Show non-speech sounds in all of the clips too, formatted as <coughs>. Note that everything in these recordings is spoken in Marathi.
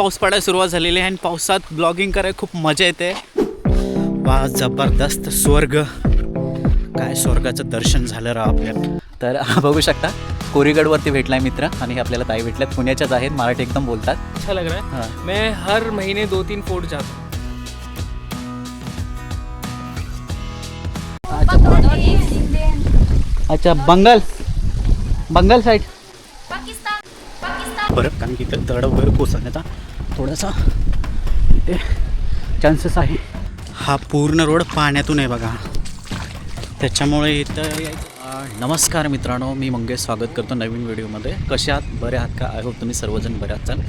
पाऊस पडायला सुरुवात झालेली आहे आणि पावसात ब्लॉगिंग करायला खूप मजा येते. वा जबरदस्त स्वर्ग. काय स्वर्गाचं दर्शन झालं राव आपल्याला तर <laughs> बघू शकता कोरीगडवरती भेटलाय मित्र आणि हे आपल्याला ताई भेटल्यात. पुण्याच्याच आहेत मराठी एकदम बोलतात. अच्छा लग रहा है. हां. मैं हर महीने दो तीन फोर्ट जाता हूँ. अच्छा बंगाल. बंगाल साईड बरं कारण की इथं दड वगैरे कोसळण्याचा थोडासा इथे चान्सेस आहे. हा पूर्ण रोड पाण्यातून आहे बघा. त्याच्यामुळे इथं नमस्कार मित्रांनो मी मंगेश स्वागत करतो नवीन व्हिडिओमध्ये. कसे आहात? बरे आहात का? आय होप तुम्ही सर्वजण बरे आहात. चाल.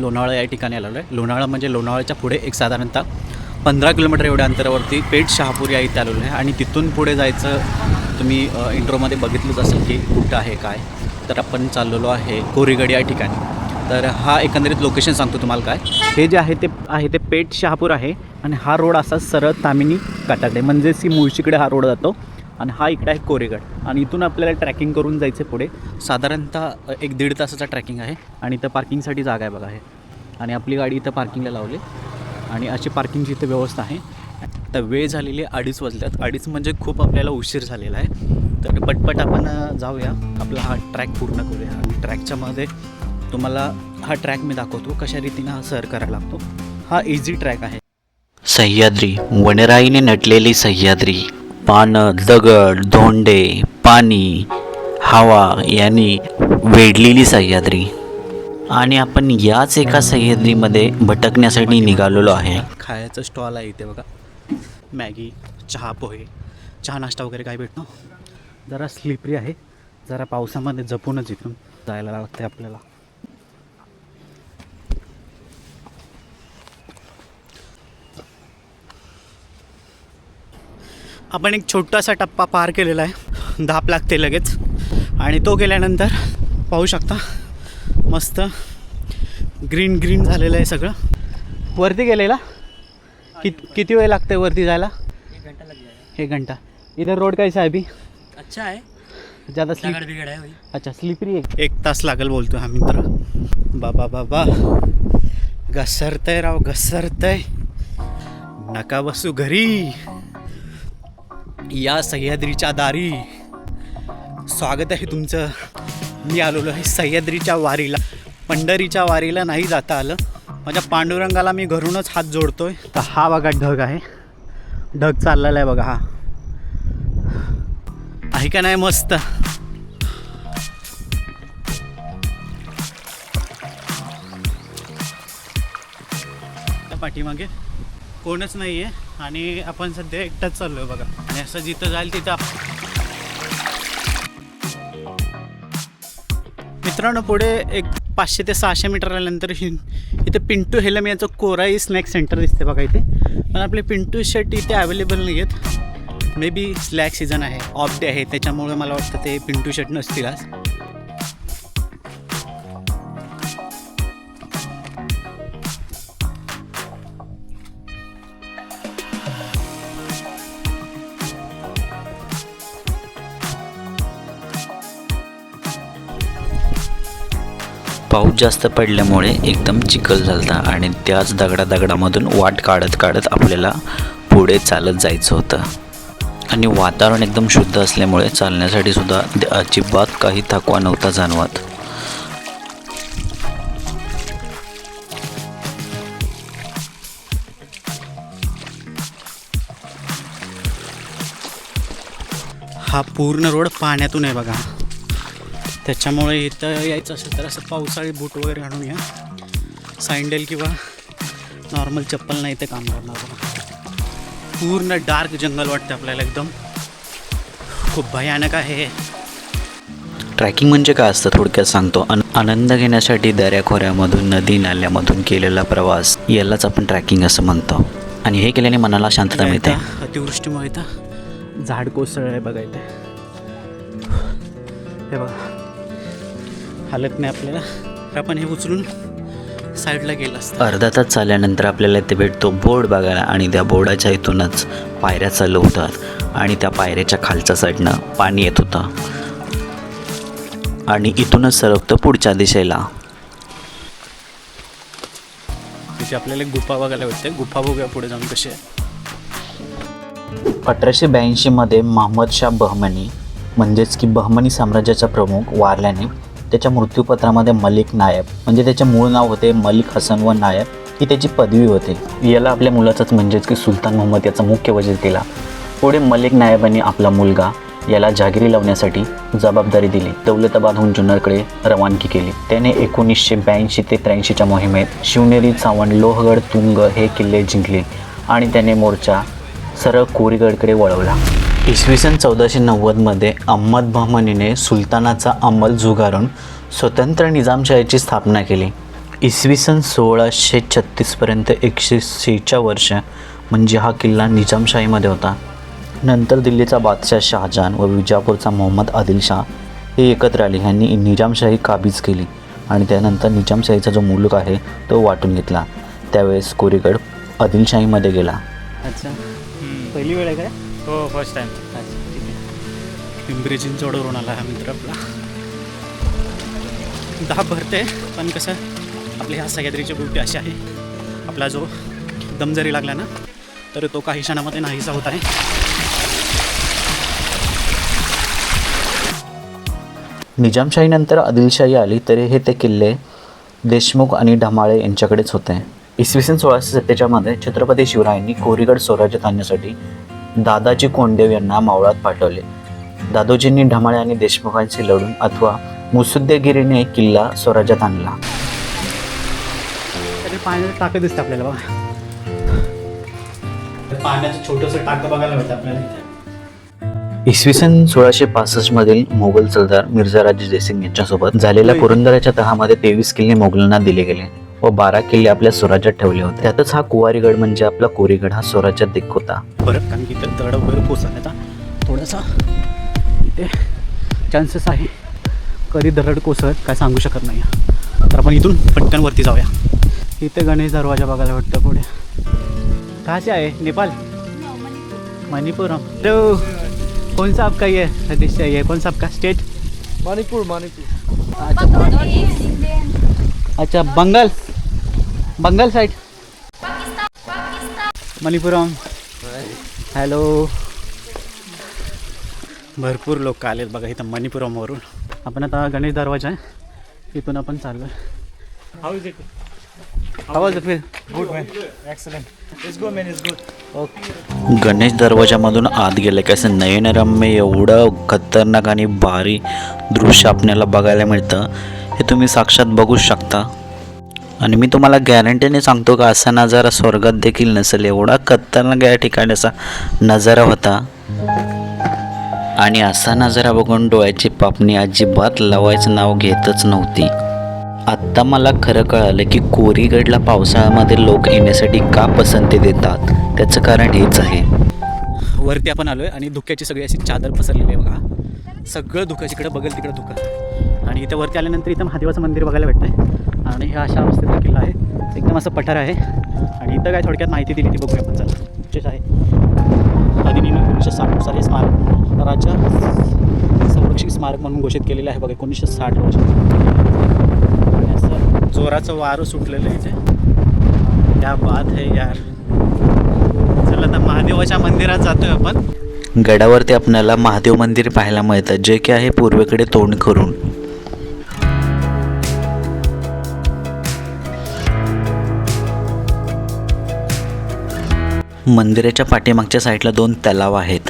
लोणावळा या ठिकाणी आलेलो आहे. लोणावळा म्हणजे लोणावळ्याच्या पुढे एक साधारणतः पंधरा किलोमीटर एवढ्या अंतरावरती पेठ शहापूर या इथे आलेलो आहे. आणि तिथून पुढे जायचं तुम्ही इंट्रोमध्ये बघितलंच असेल की कुठं आहे काय. तर आपण चाललेलो आहे कोरीगड या ठिकाणी. तर हा एकंदरीत लोकेशन सांगतो तुम्हाला काय. हे जे आहे ते आहे ते पेठ शहापूर आहे आणि हा रोड असा सरळ तामिनी काटाकडे म्हणजेच की मुळशीकडे हा रोड जातो आणि हा इकडे आहे कोरेगड. आणि इथून आपल्याला ट्रॅकिंग करून जायचं पुढे. साधारणतः एक दीड तासाचा ट्रॅकिंग आहे आणि इथं पार्किंगसाठी जागा आहे बघा आहे आणि आपली गाडी इथं पार्किंगला लावली. आणि अशी पार्किंगची इथं व्यवस्था आहे. तर वेळ झालेली आहे अडीच वाजल्यात. अडीच म्हणजे खूप आपल्याला उशीर झालेला आहे. तर पटपट आपण जाऊया. आपला हा ट्रॅक पूर्ण करूया. आणि ट्रॅकच्या मध्ये तुम्हाला हा ट्रॅक मी दाखवतो कशा रीतीनं हा सर करायला लागतो. हा इझी ट्रॅक आहे. सह्याद्री वनराईने नटलेली सह्याद्री पानं दगड धोंडे पाणी हवा यांनी वेढलेली सह्याद्री. आणि आपण याच एका सह्याद्रीमध्ये भटकण्यासाठी निघालेलो आहे. खायचं स्टॉल आहे इथे बघा. मॅगी चहा पोहे चहा नाश्ता वगैरे काय भेटतो जरा स्लिपरी आहे. जरा पावसामध्ये जपूनच इथून जायला लागते आपल्याला. आपण एक छोटासा टप्पा पार केलेला आहे. धाप लागते लगेच. आणि तो केल्यानंतर पाहू शकता मस्त ग्रीन ग्रीन झालेलं आहे सगळं. वरती गेलेला? कित किती वेळ लागते वरती जायला? एक घंटा एक घंटा. इधर रोड कैसा है अभी अच्छा है ज़्यादा स्लिप है वही अच्छा स्लिपरी आहे. एक तास लागेल बोलतो हा मित्र बाबा बाबा. घसरतय राव घसरतय. नका बसू घरी. या सह्याद्रीच्या दारी. स्वागत आहे तुमचं. मी आलेलो आहे सह्याद्रीच्या वारीला. पंढरीच्या वारीला नाही जाता आलं. माझ्या पांडुरंगाला मी घरूनच हात जोडतो आहे तर हा बघा ढग आहे. ढग चाललेला आहे बघा हा. आहे का नाही मस्त? त्या पाठीमागे कोणच नाही आहे आणि आपण सध्या एकटाच चाललो आहे बघा. आणि असं जिथं जाईल तिथं मित्रांनो पुढे एक पाचशे ते सहाशे मीटर आल्यानंतर हि इथे पिंटू हेलम याचं कोराई स्नॅक सेंटर दिसते बघा इथे. पण आपले पिंटू शर्ट इथे अवेलेबल नाही आहेत मे बी स्लॅक सीझन आहे. ऑफ डे आहे. त्याच्यामुळे मला वाटतं ते पिंटू शर्ट नसतील आज. पाऊस जास्त पडल्यामुळे एकदम चिखल झालता आणि त्याच दगडा दगडामधून वाट काढत काढत आपल्याला पुढे चालत जायचं होतं. आणि वातावरण एकदम शुद्ध असल्यामुळे चालण्यासाठी सुद्धा अजिबात काही थकवा नव्हता जाणवत. हा पूर्ण रोड पाण्यातून आहे बघा. त्याच्यामुळे इथं यायचं असेल तर असं पावसाळी बूट वगैरे घालून या. सँडल किंवा नॉर्मल चप्पल नाही ते काम करणार पूर्ण डार्क जंगल वाटतं आपल्याला एकदम. खूप भयानक आहे ट्रॅकिंग म्हणजे काय असतं थोडक्यात सांगतो. अन आनंद घेण्यासाठी दऱ्याखोऱ्यामधून नदी नाल्यामधून केलेला प्रवास यालाच आपण ट्रॅकिंग असं म्हणतो. आणि हे केल्याने मनाला शांतता मिळते. अतिवृष्टीमुळे इथं झाड कोसळ आहे बघा इथे. हे बघा. हालत नाही आपल्याला. तर आपण हे उचलून साईडला गेलं असतं. अर्धा तास चालल्यानंतर आपल्याला इथे भेटतो बोर्ड बघायला आणि त्या बोर्डाच्या इथूनच पायऱ्या चालू होतात आणि त्या पायऱ्याच्या खालच्या साईडनं पाणी येत होतं. आणि इथूनच सरकतं पुढच्या दिशेला. इथे आपल्याला गुफा बघायला भेटते. गुफा बघूया पुढे जाऊन कशी आहे. अठराशे ब्याऐंशीमध्ये महम्मद शाह बहमनी म्हणजेच की बहमनी साम्राज्याचा प्रमुख वारल्याने त्याच्या मृत्यूपत्रामध्ये मलिक नायब. म्हणजे त्याचे मूळ नाव होते मलिक हसन व नायब. ही त्याची पदवी होती. याला आपल्या मुलाचाच म्हणजेच की सुलतान मोहम्मद याचा मुख्य वजीर केला. पुढे मलिक नायबांनी आपला मुलगा याला जागिरी लावण्यासाठी जबाबदारी दिली. दौलताबादहून जुन्नरकडे रवानगी केली. त्याने एकोणीसशे ब्याऐंशी ते त्र्याऐंशीच्या मोहिमेत शिवनेरी चावण लोहगड तुंग हे किल्ले जिंकले आणि त्याने मोर्चा सरळ कोरीगडकडे वळवला. इसवी सन चौदाशे नव्वदमध्ये अहमद बहमनीने सुलतानाचा अंमल झुगारून स्वतंत्र निजामशाहीची स्थापना केली. इसवी सन सोळाशे छत्तीसपर्यंत एकशे शेच्या वर्ष म्हणजे हा किल्ला निजामशाहीमध्ये होता. नंतर दिल्लीचा बादशाह शहाजहान व विजापूरचा मोहम्मद आदिलशाह हे एकत्र आले. ह्यांनी निजामशाही काबीज केली आणि त्यानंतर निजामशाहीचा जो मुलूक आहे तो वाटून घेतला. त्यावेळेस कोरीगड आदिलशाहीमध्ये गेला. अच्छा. पहिली वेळ आहे काय हो फर्स्ट टाइम ठीक आहे पिंपरी चिंचवडवरून आला हा मित्र आपला. दहा भरते पण कसं आपले ह्या सह्याद्रीचे बुटे असे आहे. आपला जो दम जरी लागला ना तर तो काही क्षणामध्ये नाहीसा होत आहे. निजामशाहीनंतर आदिलशाही आली तरी हे ते किल्ले देशमुख आणि ढमाळे यांच्याकडेच होते. इसवी सन सोळाशे सत्तेच्यामध्ये छत्रपती शिवरायांनी कोरीगड स्वराज्यात आणण्यासाठी दादाजी कोंडेव यांना मावळात पाठवले. दादोजींनी ढमाळे आणि देशमुखांशी लढून अथवा मुसुद्देगिरीने किल्ला स्वराज्यात आणला. त्याचे पाण्याचं टाकं दिसतं आपल्याला बघा. पाण्याचं छोटंसं टाकं बघायला भेटतं आपल्याला इथे. इसवी सन सोळाशे पासष्टमधील मोगल सरदार मिर्झाराजे जयसिंग यांच्यासोबत झालेल्या पुरंदराच्या तहामध्ये तेवीस किल्ले मोगलांना दिले गेले. व बारा किल्ले आपल्या स्वराज्यात ठेवले होते. त्यातच हा कुवारीगड म्हणजे आपला कोरीगड हा स्वराज्यात एक होता. बरं कारण की इथं दड वगैरे कोसळण्याचा थोडासा इथे चान्सेस आहे कधी दरड कोसळत काय सांगू शकत नाही तर आपण इथून पटकन वरती जाऊया. इथे गणेश दरवाजा बघायला वाटतं पुढे. कहाचे आहे? नेपाल? मणिपुरम. तो कौन सा आपका ये देश ये? कौन सा आपका स्टेट मणिपुर मणिपुर. अच्छा अच्छा बंगाल. बंगाल साईड मणिपुरम. हॅलो भरपूर लोक आलेत बघा इथं मणिपुरमवरून. आपण आता गणेश दरवाजा आहे. इथून आपण चाललो हाऊ इज इट फिर good man excellent good man it's good okay Ganesh दरवाजामधून आत गेलं की असं नयनरम्य एवढं खतरनाक आणि भारी दृश्य आपल्याला बघायला मिळतं. हे तुम्ही साक्षात बघू शकता. आणि मी तुम्हाला गॅरंटीने सांगतो का असा नजारा स्वर्गात देखील नसेल. एवढा खतरनाक या ठिकाणी असा नजारा होता. आणि असा नजारा बघून डोळ्याची पापणी अजिबात लावायचं नाव घेतच नव्हती. आत्ता मला खरं कळालं की कोरीगडला पावसाळ्यामध्ये लोक येण्यासाठी का पसंती देतात. त्याचं कारण हेच आहे. वरती आपण आलोय आणि धुक्याची सगळी अशी चादर पसरलेली आहे बघा. सगळं धुकं जिकडं बघेल तिकडं धुकं. आणि इथं वरती आल्यानंतर इथं महादेवाचं मंदिर बघायला भेटतं आहे आणि हे अशा अवस्थेतला किल्ला आहे. एकदम असं पठार आहे. आणि इथं काय थोडक्यात माहिती दिली ती बघूया आपण. चला. विशेष आहे. अधिनियम एकोणीसशे साठनुसार हे स्मारक राज्य संरक्षित स्मारक म्हणून घोषित केलेलं आहे बघा. एकोणीसशे साठ रोजी. असं जोराचं वारं सुटलेलं आहे इथे. त्या बात आहे यार. चला आता महादेवाच्या मंदिरात जातोय आपण. गडावरती आपल्याला महादेव मंदिर पाहायला मिळतं. जे की आहे पूर्वेकडे तोंड करून. मंदिराच्या पाठीमागच्या साईडला दोन तलाव आहेत.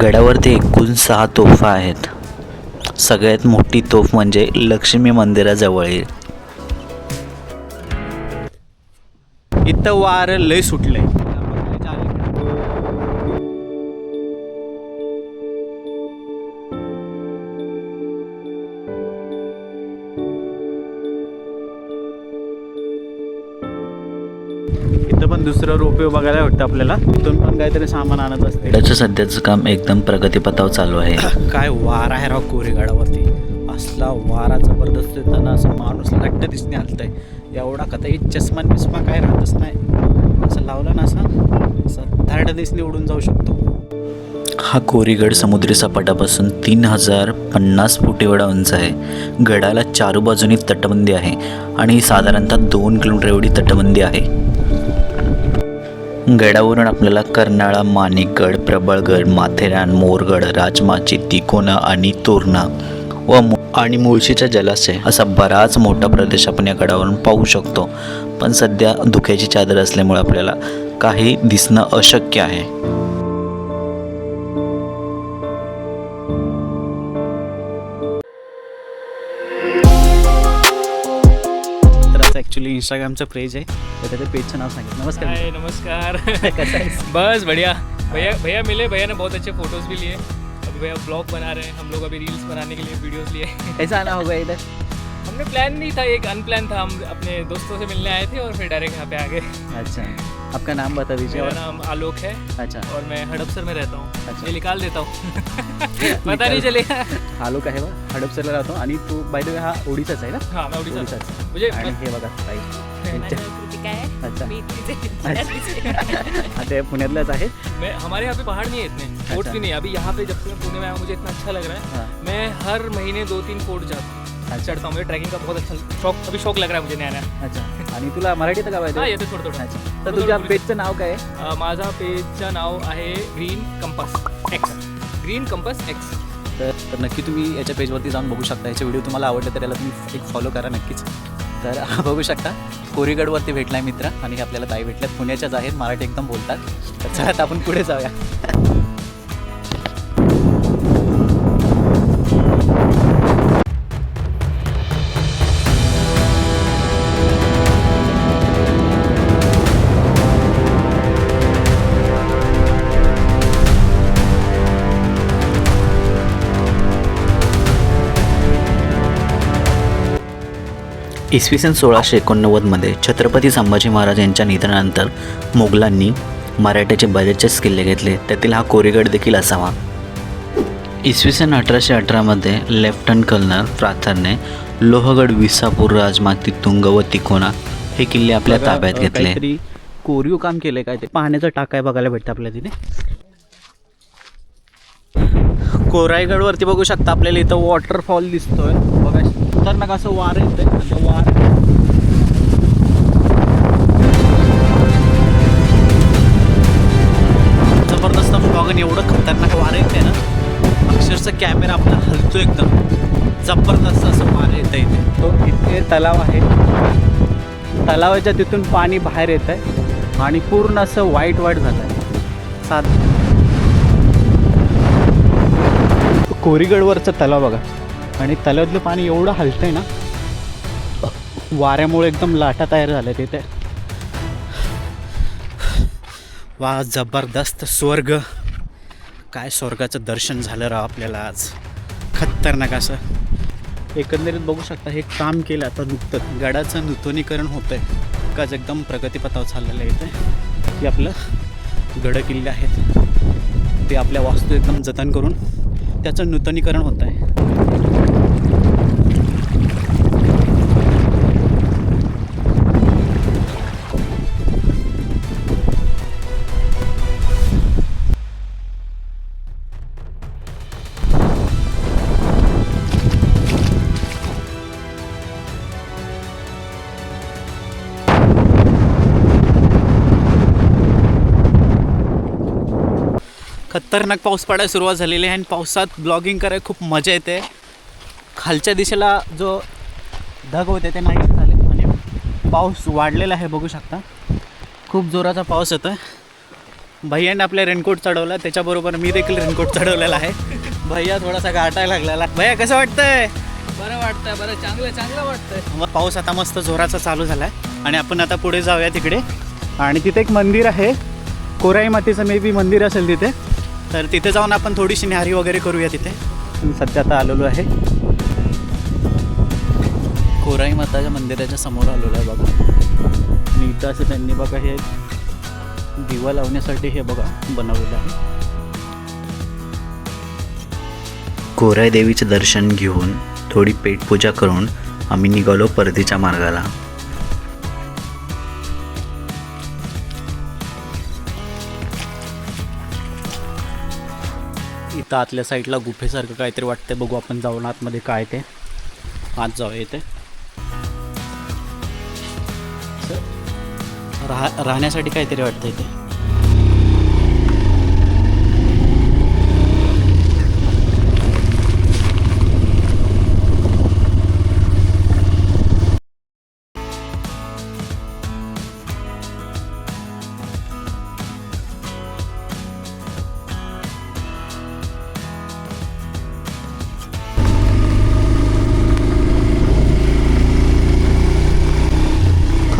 गडावरती एकूण सहा तोफा आहेत. सगळ्यात मोठी तोफ म्हणजे लक्ष्मी मंदिराजवळील इथं वार लय सुटलंय. इथं पण दुसरं रोपे बघायला भेटतं आपल्याला. इथून पण काहीतरी सामान आणत असते गडाचं सध्याचं काम एकदम प्रगतीपथावर चालू आहे. <coughs> काय वार आहे राव कोरेगाडावरती. असला वारा जबरदस्त येताना असं माणूस लट्ट दिसणे आलतंय एवढा कथाही चष्मा बिस्मा काय राहतच नाही. असं लावलं ना असं असं धाडदिसने उडून जाऊ शकतो. हा कोरीगड समुद्री सपाटापासून तीन हजार पन्नास फूट एवढा उंच आहे. गडाला चारू बाजूनी तटबंदी आहे आणि साधारणतः दोन किलोमीटर एवढी तटबंदी आहे. गडावरून आपल्याला कर्नाळा माणिकगड प्रबळगड माथेरान मोरगड राजमाची तिकोना आणि तोरणा व मु- आणि मुळशीचा जलाशय असा बराच मोठा प्रदेश आपण या गडावरून पाहू शकतो. पण सध्या धुक्याची चादर असल्यामुळे आपल्याला काही दिसणं अशक्य आहे. इंस्टाग्रामचं पेज आहे. तर त्याच्या पेजचं नाव सांगितलं. नमस्कार. हाय नमस्कार. <laughs> कैसा है? बस बढ़िया. भैया भैया मिले भैया ने बहुत अच्छे फोटोज भी लिए. अभी भैया ब्लॉग बना रहे हैं. हम लोग अभी रील्स बनाने के लिए वीडियोस लिए. कैसा आना होगा इधर? हमने प्लान नहीं था एक अनप्लान था. हम अपने दोस्तों से मिलने आए थे और फिर डायरेक्ट यहाँ पे आ गए. अच्छा. आपका नाम बता दीजिए मेरा और नाम आलोक है। अच्छा। और मैं हड़पसर में रहता हूँ। अच्छा. ये निकाल देता हूँ। <laughs> पता नहीं चलेगा। आलोक आहे हडपसरला राहतो. आणि तू बाय द वे हा ओडिसाचा आहे ना? हाँ मैं उड़ीसा से मुझे आणि हे बघा ताई अच्छा. मी इथलीच <laughs> आहे. हे मैं हमारे यहाँ पे पहाड़ नहीं है इतने फोर्ट अच्छा। भी नहीं अभी यहाँ पे जब से मैं पुणे में आया मुझे इतना अच्छा लग रहा है। मैं हर महीने दो तीन फोर्ट जाता हूँ। चढ़ता हूँ मुझे ट्रैकिंग का बहुत अच्छा शौक अभी शौक लग रहा है मुझे नया नया अच्छा आणि तुला मराठीत का हा पाहिजे येते थोडं थोडं अच्छा तर तुझ्या पेजचं नाव काय आहे? अं, माझा पेजचं नाव आहे Green Compass X Green Compass X तर तर नक्की तुम्ही याच्या पेजवरती जाऊन बघू शकता. याचे व्हिडिओ तुम्हाला आवडले तर याला तुम्ही एक फॉलो करा नक्कीच. तर हा <laughs> बघू शकता कोरीगडवरती भेटला आहे मित्र आणि हे आपल्याला ताई भेटल्यात. पुण्याच्याच आहेत मराठी एकदम बोलतात. तर चला आता आपण पुढे जाऊया. <laughs> इसवी सन सोळाशे एकोणनव्वदमध्ये छत्रपती संभाजी महाराज यांच्या निधनानंतर मोगलांनी मराठ्याचे बरेचसेच किल्ले घेतले. त्यातील हा कोरीगड देखील असावा. इसवी सन अठराशे अठरामध्ये लेफ्टनंट कर्नल प्राथरने लोहगड विसापूर राजमाती तुंग व तिकोना हे किल्ले आपल्या ताब्यात घेतले. कोरीव काम केलंय काय ते पाण्याचा टाकाय बघायला भेटतं आपल्याला तिथे. कोरायगडवरती बघू शकता आपल्याला इथं वॉटरफॉल दिसतोय. बघा. खतरनाक असं वार येतं आणि वार जबरदस्त फॉग एवढं खतरनाक वार येते ना. अक्षरशः कॅमेरा आपला हलतो एकदम. जबरदस्त असं वार येतं इथे तो इथे तलाव आहे तलावाच्या तिथून पाणी बाहेर येत आहे आणि पूर्ण असं वाईट वाईट झालं आहे साध कोरीगडवरचं तलाव बघा. आणि तलावातलं पाणी एवढं हलतं आहे ना वाऱ्यामुळे एकदम लाटा तयार झाल्या तिथे वा जबरदस्त स्वर्ग. काय स्वर्गाचं दर्शन झालं राव आपल्याला आज. खतरनाक असं. एकंदरीत बघू शकता हे काम केलं आता नुकतं गडाचं नूतनीकरण होतं आहे काच एकदम प्रगतीपथावर चाललेलं आहे इथे. की आपलं गड किल्ले आहेत. ते आपल्या वास्तू एकदम जतन करून त्याचं नूतनीकरण होत आहे खतरनाक पाऊस पडायला सुरुवात झालेली आहे आणि पावसात ब्लॉगिंग करायला खूप मजा येते. खालच्या दिशेला जो ढग होते ते नाही झाले आणि पाऊस वाढलेला आहे बघू शकता. खूप जोराचा पाऊस येतो आहे भैयाने आपल्या रेनकोट चढवला त्याच्याबरोबर मी देखील रेनकोट चढवलेला आहे. भैया थोडासा गाठायला लागलेला. भैया कसं वाटतंय? बरं वाटतंय बरं. चांगलं चांगलं वाटतंय. मग पाऊस आता मस्त जोराचा चालू झाला आहे आणि आपण आता पुढे जाऊया तिकडे. आणि तिथे एक मंदिर आहे. कोराई मातेचं मे बी मंदिर असेल तिथे. तर तिथे जाऊन आपण थोडीशी न्याहारी वगैरे करूया तिथे. मी सध्या आता आलेलो आहे. कोराई माताच्या मंदिराच्या समोर आलेलो आहे बघा. आणि इथं असं त्यांनी बघा हे दिवा लावण्यासाठी हे बघा बनवलेलं आहे. कोराय देवीचे दर्शन घेऊन थोडी पेटपूजा करून आम्ही निघालो परतीच्या मार्गाला. तर आतल्या साईडला गुफेसारखं काहीतरी वाटतंय. बघू आपण जाऊन आतमध्ये काय ते. आत जाऊया येते राह राहा राहण्यासाठी काहीतरी वाटतं इथे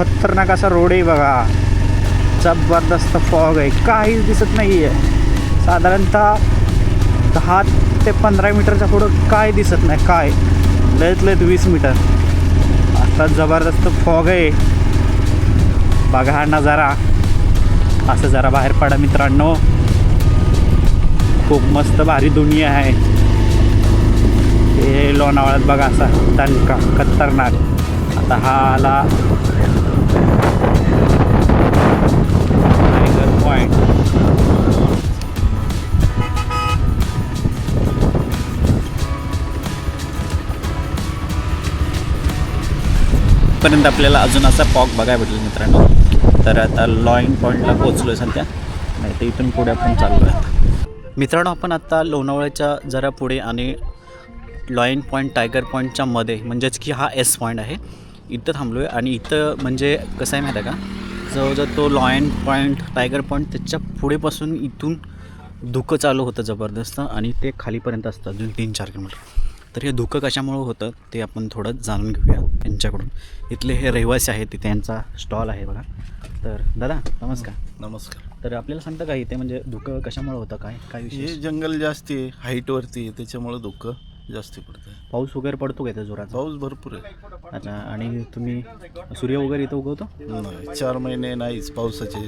खतरनाक असा रोड आहे बघा. जबरदस्त फॉग आहे. काहीच दिसत नाही आहे साधारणतः दहा ते पंधरा मीटरच्या पुढं काय दिसत नाही. काय? लयत लयत वीस मीटर. आता जबरदस्त फॉग आहे. बघा हा नजारा. असं जरा बाहेर पडा मित्रांनो. खूप मस्त भारी दुनिया आहे. हे लोणावळ्यात बघा असा दणका खतरनाक. आता हा आला पॉइंट पर्यंत आपल्याला अजून असा पॉक बघायला भेटेल मित्रांनो. तर आता लॉईन पॉईंटला पोहोचलो आहे सध्या. नाही तर इथून पुढे आपण चाललो आहे मित्रांनो आपण आता लोणावळ्याच्या जरा पुढे आणि लॉईन पॉईंट टायगर पॉईंटच्या मध्ये म्हणजेच की हा एस पॉईंट आहे. इथं थांबलो आहे आणि इथं म्हणजे कसं आहे माहिती आहे का? जवळजवळ तो लॉयन पॉईंट टायगर पॉईंट त्याच्या पुढेपासून इथून धुकं चालू होतं जबरदस्त आणि ते खालीपर्यंत असतं अजून तीन चार किलोमीटर. तर हे धुकं कशामुळं होतं ते आपण थोडं जाणून घेऊया यांच्याकडून. इथले हे रहिवासी आहेत तिथे यांचा स्टॉल आहे बघा. तर दादा नमस्कार. नमस्कार. तर आपल्याला सांगता का इथे म्हणजे धुकं कशामुळं होतं काय काय हे विशेष? जंगल जास्ती आहे हाईटवरती आहे त्याच्यामुळं धुकं. जास्ती पडतं पाऊस वगैरे पडतो का इथे जोराचा? पाऊस भरपूर आहे. अच्छा आणि तुम्ही सूर्य वगैरे इथं उगवतो? नाही चार महिने नाहीच पावसाचे.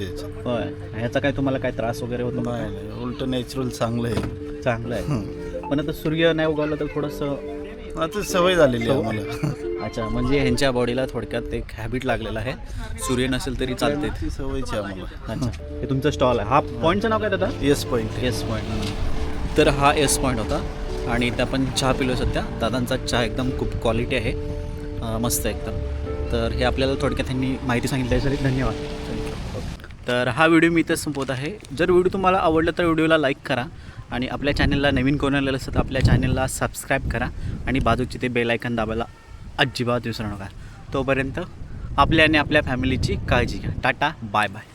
होय. ह्याचा काय तुम्हाला काय त्रास वगैरे होतो? का? नाही नाही उलट नॅचरल चांगलं आहे. चांगलं आहे. पण आता सूर्य नाही उगवलं तर थोडंसं आता सवय झालेली आहे आम्हाला. अच्छा म्हणजे ह्यांच्या बॉडीला थोडक्यात एक हॅबिट लागलेलं आहे. सूर्य नसेल तरी चालते. ती सवयची आहे आम्हाला. अच्छा. हे तुमचं स्टॉल आहे. हा पॉईंटचं नाव काय दादा? येस पॉईंट एस पॉईंट तर हा एस पॉईंट होता. आणि इथं आपण चहा पिलो सध्या. दादांचा चहा एकदम खूप क्वालिटी आहे. मस्त मस्त एकदम. तर हे आपल्याला थोडक्यात त्यांनी माहिती सांगितली त्यासाठी धन्यवाद. तर हा व्हिडिओ मी इथं संपवत आहे. जर व्हिडिओ तुम्हाला आवडला तर व्हिडिओला लाईक करा आणि आपल्या चॅनलला नवीन कोण आलेलं असेल तर आपल्या चॅनलला सबस्क्राईब करा आणि बाजूची ते बेल आयकन दाबायला अजिबात विसरू नका. तोपर्यंत आपल्या आणि आपल्या फॅमिलीची काळजी घ्या. Tata bye bye